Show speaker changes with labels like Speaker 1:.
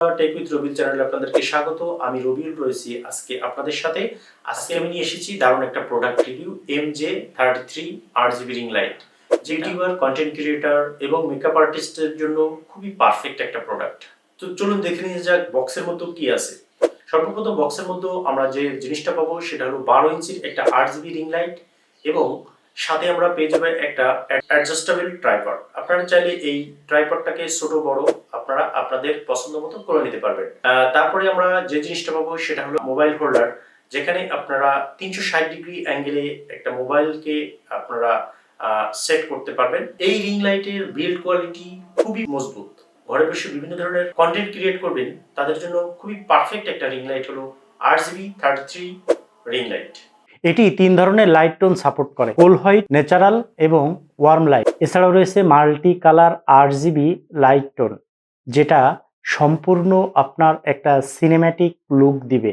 Speaker 1: Take with রবিল চ্যানেলে আপনাদেরকে স্বাগত। আমি রবিউল রয়েছি আজকে আপনাদের সাথে। আজকে আমি নিয়ে এসেছি দারুণ একটা product review M J thirty three R GB ring light যে ইউটিউবার কন্টেন্ট ক্রিয়েটার এবং মেকআপ আর্টিস্টের জন্য খুবই পারফেক্ট একটা প্রোডাক্ট তো চলুন দেখে নিয়ে যাক বক্সের মধ্যে কি আছে। সর্বপ্রথম বক্সের মধ্যে আমরা যে জিনিসটা পাবো সেটা হলো বারো ইঞ্চির একটা আট জিবি রিং লাইট এবং সাথে আমরা পেয়ে যাবে একটা অ্যাডজাস্টেবল ট্রাইপড আপনারা চাইলে এই ট্রাইপডটাকে ছোট, বড় আপনারা আপনাদের পছন্দ মতো করে নিতে পারবেন। তারপরে আমরা যে জিনিসটা পাবো সেটা হলো মোবাইল হোল্ডার যেখানে আপনারা তিনশো ষাট ডিগ্রি অ্যাঙ্গেলে একটা মোবাইলকে আপনারা সেট করতে পারবেন। এই রিং লাইটের বিল্ড কোয়ালিটি খুবই মজবুত। ঘরে বসে বিভিন্ন ধরনের কন্টেন্ট ক্রিয়েট করবেন, তাদের জন্য খুবই পারফেক্ট একটা রিং লাইট হলো R GB thirty three ring light
Speaker 2: এটি তিন ধরনের লাইট টোন সাপোর্ট করে। কোল হোয়াইট, ন্যাচারাল এবং ওয়ার্ম লাইট। এছাড়াও রয়েছে multi colour R GB light tone, যেটা সম্পূর্ণ আপনার একটা সিনেম্যাটিক লুক দিবে।